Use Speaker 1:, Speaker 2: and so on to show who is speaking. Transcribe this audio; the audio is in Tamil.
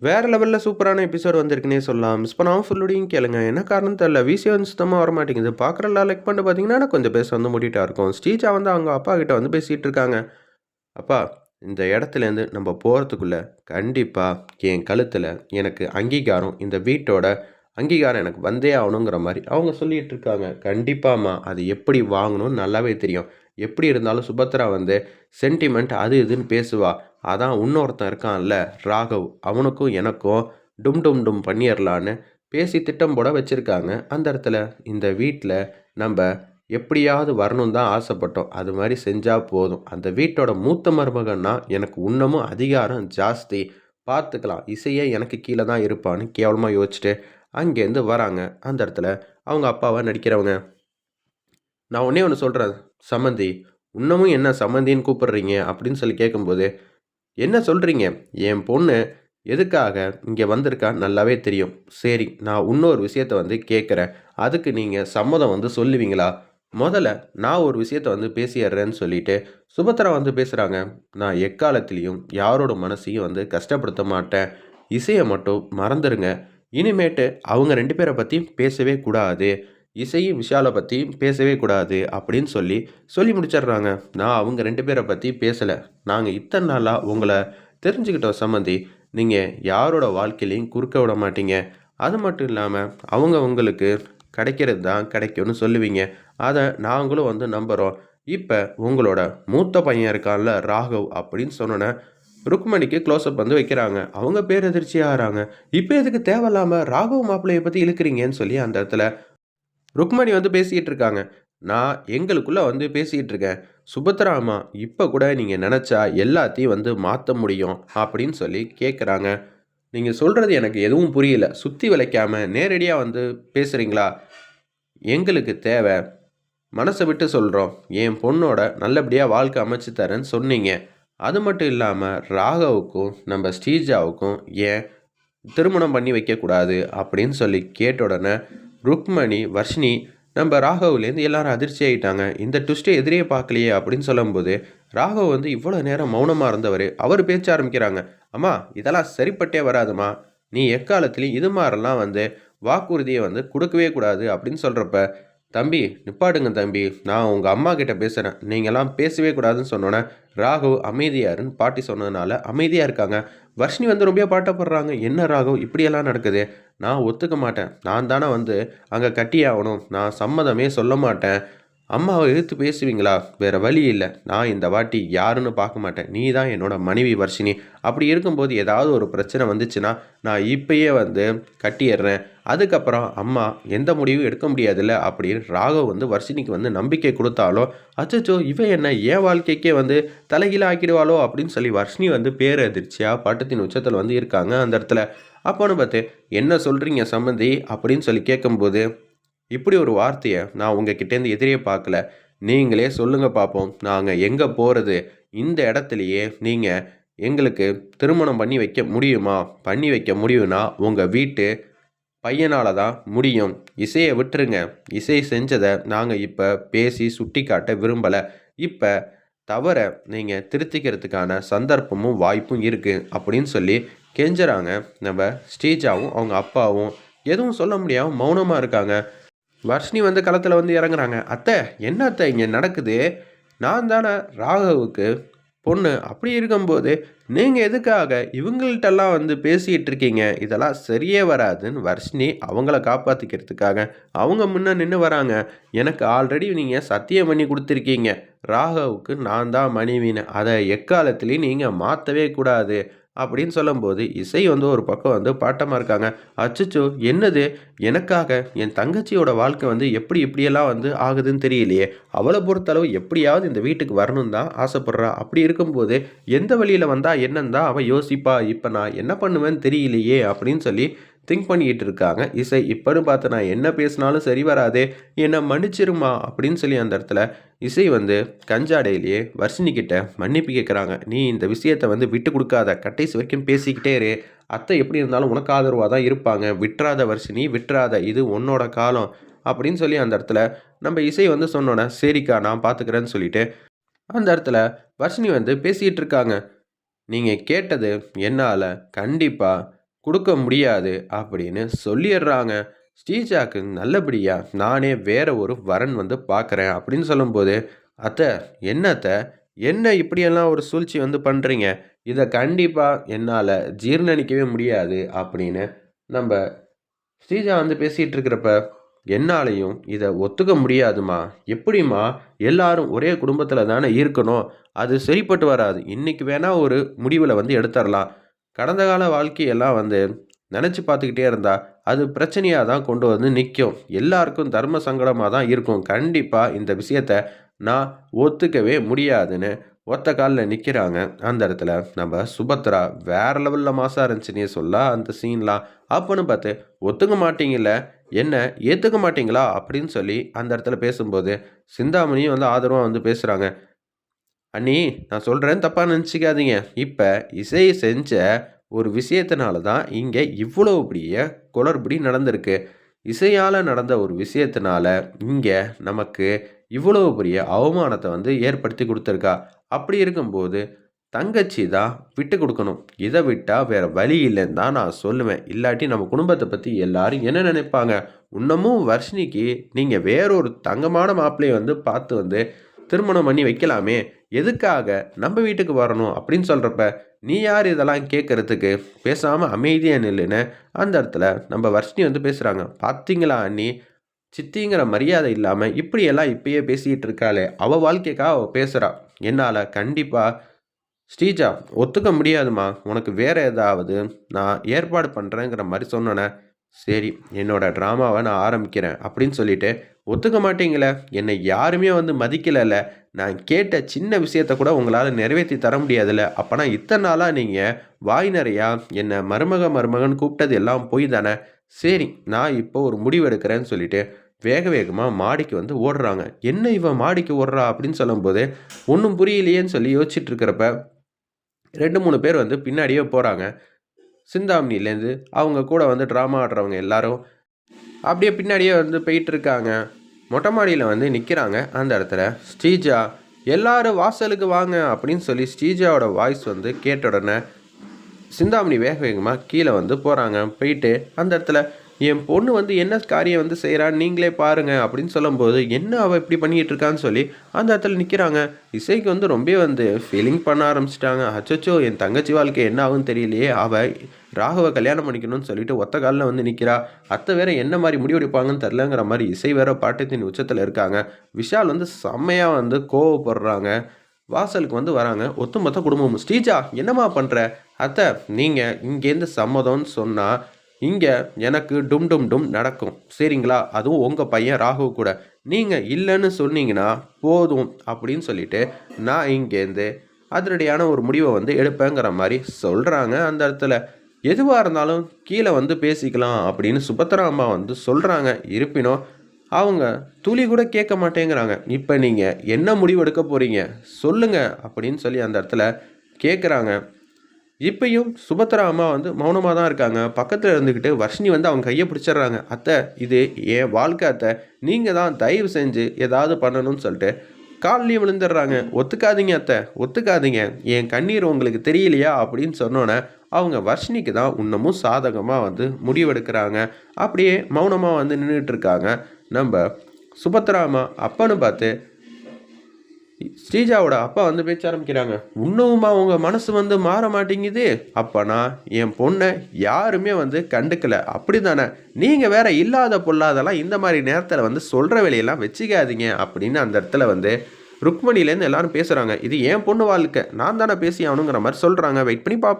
Speaker 1: வேறு லெவலில் சூப்பரான எபிசோட் வந்திருக்குன்னே சொல்லலாம். மிஸ் பண்ணாமல் ஃபுல்லுடையும் கேளுங்க. என்ன காரணம் தெரியல. விசிய வந்து சுத்தமா வரமாட்டேங்குது. பார்க்குறலாம் லைக் பண்ணிட்டு பார்த்தீங்கன்னா, கொஞ்சம் பேச வந்து மூடிட்டா இருக்கும். ஸ்டீச்சா வந்து அவங்க அப்பா கிட்ட வந்து பேசிகிட்டு இருக்காங்க. அப்பா, இந்த இடத்துலேருந்து நம்ம போகிறதுக்குள்ளே கண்டிப்பாக என் கழுத்தில் எனக்கு அங்கீகாரம், இந்த வீட்டோட அங்கீகாரம் எனக்கு வந்தே ஆகணுங்கிற மாதிரி அவங்க சொல்லிகிட்டு இருக்காங்க. கண்டிப்பாம்மா. அது எப்படி வாங்கணும்னு நல்லாவே தெரியும். எப்படி இருந்தாலும் சுபத்ரா வந்து சென்டிமெண்ட் அது இதுன்னு பேசுவா. அதான் இன்னொருத்தன் இருக்கான்ல ராகவ். அவனுக்கும் எனக்கும் டும் டும் டும் பண்ணிடலான்னு பேசி திட்டம் போட வச்சுருக்காங்க அந்த இடத்துல இந்த வீட்டில் நம்ம எப்படியாவது வரணும் தான் ஆசைப்பட்டோம். அது மாதிரி செஞ்சால் போதும். அந்த வீட்டோட மூத்த மருமகன்னா எனக்கு இன்னமும் அதிகாரம் ஜாஸ்தி. பார்த்துக்கலாம். இசையே எனக்கு கீழே தான் இருப்பான்னு கேவலமாக யோசிச்சுட்டு அங்கேருந்து வராங்க. அந்த இடத்துல அவங்க அப்பாவை நடிக்கிறவங்க. நான் ஒன்றே ஒன்று சொல்கிறேன் சம்மந்தி. இன்னமும் என்ன சம்மந்தின்னு கூப்பிடுறீங்க? அப்படின்னு சொல்லி கேட்கும்போது, என்ன சொல்கிறீங்க என் பொண்ணு எதுக்காக இங்கே வந்திருக்கா நல்லாவே தெரியும். சரி, நான் இன்னொரு விஷயத்த வந்து கேட்குறேன். அதுக்கு நீங்கள் சம்மதம் வந்து சொல்லுவீங்களா? முதல்ல நான் ஒரு விஷயத்த வந்து பேசிடுறேன்னு சொல்லிட்டு சுபத்ரா வந்து பேசுகிறாங்க நான் எக்காலத்திலையும் யாரோட மனசையும் வந்து கஷ்டப்படுத்த மாட்டேன். இசையை மட்டும் மறந்துடுங்க இனிமேட்டு அவங்க ரெண்டு பேரை பற்றி பேசவே கூடாது. இசையும் விஷாலை பற்றியும் பேசவே கூடாது அப்படின்னு சொல்லி, சொல்லி முடிச்சிடுறாங்க. நான் அவங்க ரெண்டு பேரை பற்றி பேசலை நாங்கள் இத்தனை நாளாக உங்களை தெரிஞ்சுக்கிட்டோம் சம்மந்தி. நீங்கள் யாரோட வாழ்க்கையிலையும் குறுக்க விட மாட்டீங்க. அது மட்டும் இல்லாமல் அவங்க உங்களுக்கு கிடைக்கிறது தான் கிடைக்கும்னு சொல்லுவீங்க. அதை நாங்களும் வந்து நம்புகிறோம் இப்போ உங்களோட மூத்த பையன் இருக்கான்ல ராகவ் அப்படின்னு சொன்னோன்னே ருக்மணிக்கு க்ளோஸ்அப் வந்து வைக்கிறாங்க. அவங்க பேர் எதிர்ச்சியாகிறாங்க இப்போ எதுக்கு தேவையில்லாமல் ராகவ் மாப்பிள்ளையை பற்றி இழுக்கிறீங்கன்னு சொல்லி அந்த இடத்துல ருக்மணி வந்து பேசிக்கிட்டு இருக்காங்க. நான் எங்களுக்குள்ளே வந்து பேசிக்கிட்டு இருக்கேன். சுபத்ராமா இப்போ கூட நீங்கள் நினச்சா எல்லாத்தையும் வந்து மாற்ற முடியும் அப்படின்னு சொல்லி கேட்குறாங்க. நீங்கள் சொல்கிறது எனக்கு எதுவும் புரியல. சுற்றி விளைக்காமல் நேரடியாக வந்து பேசுகிறீங்களா எங்களுக்கு தேவை மனசை விட்டு சொல்கிறோம் என் பொண்ணோட நல்லபடியாக வாழ்க்கை அமைச்சு தரேன்னு சொன்னீங்க. அது மட்டும் இல்லாமல் ராகவுக்கும், நம்ம ஸ்ரீஜாவுக்கும் ஏன் திருமணம் பண்ணி வைக்கக்கூடாது அப்படின்னு சொல்லி கேட்ட உடனே, ருக்மணி, வர்ஷினி நம்ம ராகவ்லேருந்து எல்லாரும் அதிர்ச்சி ஆகிட்டாங்க இந்த ட்விஸ்ட்டை எதிரே பார்க்கலையே அப்படின்னு சொல்லும்போது, ராகவ் வந்து இவ்வளோ நேரம் மௌனமாக இருந்தவர் அவர் பேச ஆரம்பிக்கிறாங்க. அம்மா இதெல்லாம் சரிப்பட்டே வராதும்மா. நீ எக்காலத்துலேயும் இது மாதிரிலாம் வந்து வாக்குறுதியை வந்து கொடுக்கவே கூடாது அப்படின்னு சொல்கிறப்ப தம்பி நிப்பாடுங்க தம்பி. நான் உங்கள் அம்மா கிட்ட பேசுகிறேன் நீங்கள்லாம் பேசவே கூடாதுன்னு சொன்னோன்னே ராகவ் அமைதியாருன்னு பாட்டி சொன்னதுனால அமைதியாக இருக்காங்க. வர்ஷினி வந்து ரொம்ப பாட்டப்படுறாங்க. என்ன ராகவ் இப்படியெல்லாம் நடக்குது? நான் ஒத்துக்க மாட்டேன். நான் தானே வந்து அங்கே கட்டியே ஆகணும் நான் சம்மதமே சொல்ல மாட்டேன். அம்மாவை எதிர்த்து பேசுவீங்களா? வேறு வழி இல்லை நான் இந்த வாட்டி யாருன்னு பார்க்க மாட்டேன். நீ தான் என்னோட மனைவி வர்ஷினி. அப்படி இருக்கும்போது ஏதாவது ஒரு பிரச்சனை வந்துச்சுன்னா, நான் இப்பயே வந்து கட்டிடுறேன் அதுக்கப்புறம் அம்மா எந்த முடிவும் எடுக்க முடியாதுல்ல அப்படின்னு ராகவ் வந்து வர்ஷினிக்கு வந்து நம்பிக்கை கொடுத்தாலோ அச்சோ இவன் என்ன ஏன் வாழ்க்கைக்கே வந்து தலைகீழா ஆக்கிடுவாளோ அப்படின்னு சொல்லி வர்ஷினி வந்து பேரதிர்ச்சியாக பட்டத்தின் உச்சத்தில் வந்து இருக்காங்க அந்த இடத்துல. அப்போன்னு பார்த்து, என்ன சொல்கிறீங்க சம்மந்தி? அப்படின்னு சொல்லி கேட்கும்போது, இப்படி ஒரு வார்த்தையை நான் உங்ககிட்டேருந்து எதிரே பார்க்கல. நீங்களே சொல்லுங்கள் பார்ப்போம். நாங்கள் எங்கே போகிறது இந்த இடத்துலையே நீங்கள் எங்களுக்கு திருமணம் பண்ணி வைக்க முடியுமா? பண்ணி வைக்க முடியும்னா, உங்கள் வீட்டு பையனால் தான் முடியும். இசையை விட்டுருங்க. இசை செஞ்சதை நாங்கள் இப்போ பேசி சுட்டிக்காட்ட விரும்பலை இப்போ தவற நீங்கள் திருத்திக்கிறதுக்கான சந்தர்ப்பமும், வாய்ப்பும் இருக்குது அப்படின்னு சொல்லி கெஞ்சுறாங்க நம்ம ஸ்டீஜாவும் அவங்க அப்பாவும். எதுவும் சொல்ல முடியாமல் மௌனமாக இருக்காங்க. வர்ஷினி வந்து களத்தில் வந்து இறங்குறாங்க. அத்தை என்ன அத்தை இங்கே நடக்குது? நான் தானே ராகவுக்கு பொண்ணு. அப்படி இருக்கும்போது, நீங்கள் எதுக்காக இவங்கள்ட்டெல்லாம் வந்து பேசிக்கிட்டு இருக்கீங்க? இதெல்லாம் சரியே வராதுன்னு வர்ஷினி அவங்கள காப்பாற்றிக்கிறதுக்காக அவங்க முன்ன நின்று வராங்க. எனக்கு ஆல்ரெடி நீங்கள் சத்தியம் பண்ணி கொடுத்துருக்கீங்க ராகவுக்கு நான் தான் மனைவின்னு. அதை எக்காலத்துலேயும் நீங்கள் மாற்றவே கூடாது. அப்படின்னு சொல்லும்போது, இசை வந்து ஒரு பக்கம் வந்து பாட்டமாக இருக்காங்க. அச்சச்சோ! என்னது? எனக்காக என் தங்கச்சியோட வாழ்க்கை வந்து எப்படி இப்படியெல்லாம் வந்து ஆகுதுன்னு தெரியலையே. அவளை பொறுத்தளவு எப்படியாவது இந்த வீட்டுக்கு வரணும் தான் ஆசைப்படுறா. அப்படி இருக்கும்போது, எந்த வழியில் வந்தால் என்னன்னு தான் அவள் யோசிப்பா. இப்போ நான் என்ன பண்ணுவேன்னு தெரியலையே அப்படின்னு சொல்லி திங்க் பண்ணிக்கிட்டு இருக்காங்க இசை. இப்போன்னு பார்த்து நான் என்ன பேசினாலும் சரி வராதே. என்னை மன்னிச்சிருமா அப்படின்னு சொல்லி அந்த இடத்துல இசை வந்து கஞ்சாடையிலேயே வர்ஷினிக்கிட்ட மன்னிப்பு கேட்குறாங்க. நீ இந்த விஷயத்த வந்து விட்டு கொடுக்காத கட்டைசி வரைக்கும் பேசிக்கிட்டே இரு. அத்தை எப்படி இருந்தாலும் உனக்கு ஆதரவாக தான் இருப்பாங்க. விட்றாத வர்ஷினி விட்டுறாத இது உன்னோட காலம். அப்படின்னு சொல்லி அந்த இடத்துல நம்ம இசை வந்து சொன்னோன்னே சரிக்கா நான் பார்த்துக்கிறேன்னு சொல்லிட்டு, அந்த இடத்துல வர்ஷினி வந்து பேசிக்கிட்டு இருக்காங்க. நீங்கள் கேட்டது என்னால் கண்டிப்பாக கொடுக்க முடியாது அப்படின்னு சொல்லிடுறாங்க. ஸ்ரீஜாக்கு நல்லபடியா நானே வேற ஒரு வரன் வந்து பார்க்குறேன் அப்படின்னு சொல்லும்போது அத்தை என்ன அத்தை? என்ன இப்படியெல்லாம் ஒரு சூழ்ச்சி வந்து பண்ணுறீங்க இதை கண்டிப்பாக என்னால் ஜீர்ணிக்கவே முடியாது அப்படின்னு நம்ம ஸ்ரீஜா வந்து பேசிகிட்டு இருக்கிறப்ப என்னாலையும் இதை ஒத்துக்க முடியாதுமா? எப்படிம்மா? எல்லாரும் ஒரே குடும்பத்தில் தானே இருக்கணும். அது சரிப்பட்டு வராது. இன்றைக்கி வேணால் ஒரு முடிவில் வந்து எடுத்துடலாம். கடந்த கால வாழ்க்கையெல்லாம் வந்து நினச்சி பார்த்துக்கிட்டே இருந்தால் அது பிரச்சனையாக தான் கொண்டு வந்து நிற்கும் எல்லாருக்கும் தர்ம சங்கடமாக தான் இருக்கும். கண்டிப்பாக இந்த விஷயத்த நான் ஒத்துக்கவே முடியாதுன்னு ஒத்த காலில் நிற்கிறாங்க அந்த இடத்துல நம்ம சுபத்ரா வேற லெவலில் மாசாக இருந்துச்சுன்னே சொல்ல அந்த சீன்லாம். அப்போன்னு பார்த்து ஒத்துக்க மாட்டீங்கல்ல? என்ன? ஏற்றுக்க மாட்டீங்களா? அப்படின்னு சொல்லி அந்த இடத்துல பேசும்போது சிந்தாமணியும் வந்து ஆதரவாக வந்து பேசுகிறாங்க அண்ணி நான் சொல்கிறேன் தப்பாக நினச்சிக்காதீங்க. இப்போ இசை செஞ்ச ஒரு விஷயத்தினால தான் இங்கே இவ்வளோ பெரிய குளறுபடி நடந்திருக்கு. இசையால் நடந்த ஒரு விஷயத்தினால இங்கே நமக்கு இவ்வளோ பெரிய அவமானத்தை வந்து ஏற்படுத்தி கொடுத்துருக்கா. அப்படி இருக்கும்போது தங்கச்சி தான் விட்டு கொடுக்கணும். இதை விட்டால் வேறு வழி இல்லைன்னு தான் நான் சொல்லுவேன். இல்லாட்டி நம்ம குடும்பத்தை பற்றி எல்லாரும் என்ன நினைப்பாங்க? இன்னமும் வர்ஷினிக்கு நீங்கள் வேறொரு தங்கமான மாப்பிள்ளையை வந்து பார்த்து வந்து திருமணம் பண்ணி வைக்கலாமே. எதுக்காக? நம்ம வீட்டுக்கு வரணும் அப்படின்னு சொல்கிறப்ப நீ யார்? இதெல்லாம் கேட்குறதுக்கு பேசாமல் அமைதியாக நில்லுன்னு அந்த இடத்துல நம்ம வர்ஷினி வந்து பேசுகிறாங்க பார்த்தீங்களா அண்ணி? சித்திங்கிற மரியாதை இல்லாமல் இப்படியெல்லாம் இப்பயே பேசிகிட்டு இருக்காளே. அவள் வாழ்க்கைக்காக அவள் பேசுகிறா என்னால் கண்டிப்பாக ஸ்ரீஜா ஒத்துக்க முடியாதுமா உனக்கு வேறு ஏதாவது நான் ஏற்பாடு பண்ணுறேங்கிற மாதிரி சொன்னோன்னே சரி என்னோடய ட்ராமாவை நான் ஆரம்பிக்கிறேன் அப்படின்னு சொல்லிட்டு ஒத்துக்க மாட்டீங்களே? என்னை யாருமே வந்து மதிக்கலைல்ல. நான் கேட்ட சின்ன விஷயத்த கூட உங்களால் நிறைவேற்றி தர முடியாதுல்ல. அப்போனா இத்தனை நாளாக நீங்கள் வாய் நிறையா என்னை மருமக மருமகன் கூப்பிட்டது எல்லாம் போய் தானே? சரி நான் இப்போ ஒரு முடிவு எடுக்கிறேன்னு சொல்லிட்டு வேக வேகமாக மாடிக்கு வந்து ஓடுறாங்க. என்ன இவன் மாடிக்கு ஓடுறா அப்படின்னு சொல்லும்போது ஒன்றும் புரியலையேன்னு சொல்லி யோசிச்சுட்டு இருக்கிறப்ப ரெண்டு மூணு பேர் வந்து பின்னாடியே போகிறாங்க சிந்தாமணிலேருந்து அவங்க கூட வந்து ட்ராமா ஆடுறவங்க எல்லாரும் அப்படியே பின்னாடியே வந்து போயிட்டு இருக்காங்க மொட்டை மாடியில் வந்து நிற்கிறாங்க அந்த இடத்துல ஸ்ரீஜா எல்லாரும் வாசலுக்கு வாங்க அப்படின்னு சொல்லி ஸ்ரீஜாவோட வாய்ஸ் வந்து கேட்ட உடனே சிந்தாமணி வேக வேகமாக கீழே வந்து போகிறாங்க போயிட்டு அந்த இடத்துல என் பொண்ணு வந்து என்ன காரியம் வந்து செய்கிறான்னு நீங்களே பாருங்கள் அப்படின்னு சொல்லும்போது என்ன அவள் இப்படி பண்ணிகிட்டு இருக்கான்னு சொல்லி அந்த இடத்துல நிற்கிறாங்க இசைக்கு வந்து ரொம்ப வந்து ஃபீலிங் பண்ண ஆரம்பிச்சிட்டாங்க. அச்சோ என் தங்கச்சி வாழ்க்கை என்ன ஆகுன்னு தெரியலையே. அவள் ராகவை கல்யாணம் பண்ணிக்கணும்னு சொல்லிட்டு ஒத்த காலில் வந்து நிற்கிறா அத்தை வேற என்ன மாதிரி முடிவெடுப்பாங்கன்னு தெரிலங்கிற மாதிரி இசை வேற பாட்டத்தின் உச்சத்தில் இருக்காங்க. விஷால் வந்து செம்மையாக வந்து கோவப்படுறாங்க. வாசலுக்கு வந்து வராங்க. ஒத்துமொத்த குடும்பம் ஸ்ரீஜா என்னம்மா பண்ணுற அத்தை நீங்கள் இங்கேருந்து சம்மதம்னு சொன்னால் இங்கே எனக்கு டும் டும் டும் நடக்கும். சரிங்களா? அதுவும் உங்கள் பையன் ராகு கூட. நீங்கள் இல்லைன்னு சொன்னீங்கன்னா போதும் அப்படின்னு சொல்லிட்டு நான் இங்கேருந்து அதிரடியான ஒரு முடிவை வந்து எடுப்பேங்கிற மாதிரி சொல்கிறாங்க அந்த இடத்துல. எதுவாக இருந்தாலும் கீழே வந்து பேசிக்கலாம் அப்படின்னு சுபத்ரா அம்மா வந்து சொல்கிறாங்க இருப்பினும் அவங்க துளி கூட கேட்க மாட்டேங்கிறாங்க. இப்போ நீங்கள் என்ன முடிவு எடுக்க போகிறீங்க சொல்லுங்கள் அப்படின்னு சொல்லி அந்த இடத்துல கேட்குறாங்க இப்பையும் சுபத்ரா அம்மா வந்து மௌனமாக தான் இருக்காங்க. பக்கத்தில் இருந்துக்கிட்டு வர்ஷினி வந்து அவங்க கையை பிடிச்சிடுறாங்க. அத்தை இது என் வாழ்க்கை அத்தை. நீங்கள் தான் தயவு செஞ்சு ஏதாவது பண்ணணும்னு சொல்லிட்டு கால்லேயே விழுந்துடுறாங்க. ஒத்துக்காதீங்க அத்தை. ஒத்துக்காதீங்க. என் கண்ணீர் உங்களுக்கு தெரியலையா? அப்படின்னு சொன்னோன்னே அவங்க வர்ஷினிக்கு தான் இன்னமும் சாதகமாக வந்து முடிவெடுக்கிறாங்க. அப்படியே மௌனமாக வந்து நின்றுட்டு இருக்காங்க. நம்ம சுபத்ராமா அப்பன்னு பார்த்து ஸ்ரீஜாவோட அப்பா வந்து பேச்ச ஆரம்பிக்கிறாங்க. இன்னுமா உங்கள் மனசு வந்து மாற மாட்டேங்குது? அப்பனா என் பொண்ணை யாருமே வந்து கண்டுக்கல. அப்படி தானே நீங்கள் வேற இல்லாத பொல்லாதெல்லாம் இந்த மாதிரி நேரத்தில் வந்து சொல்கிற வேலையெல்லாம் வச்சுக்காதீங்க அப்படின்னு அந்த இடத்துல வந்து ருக்மணிலேருந்து எல்லாரும் பேசுகிறாங்க இது என் பொண்ணு வாழ்க்கை. நான் தானே பேசி ஆகணுங்கிற மாதிரி சொல்கிறாங்க வெயிட் பண்ணி பார்ப்போம்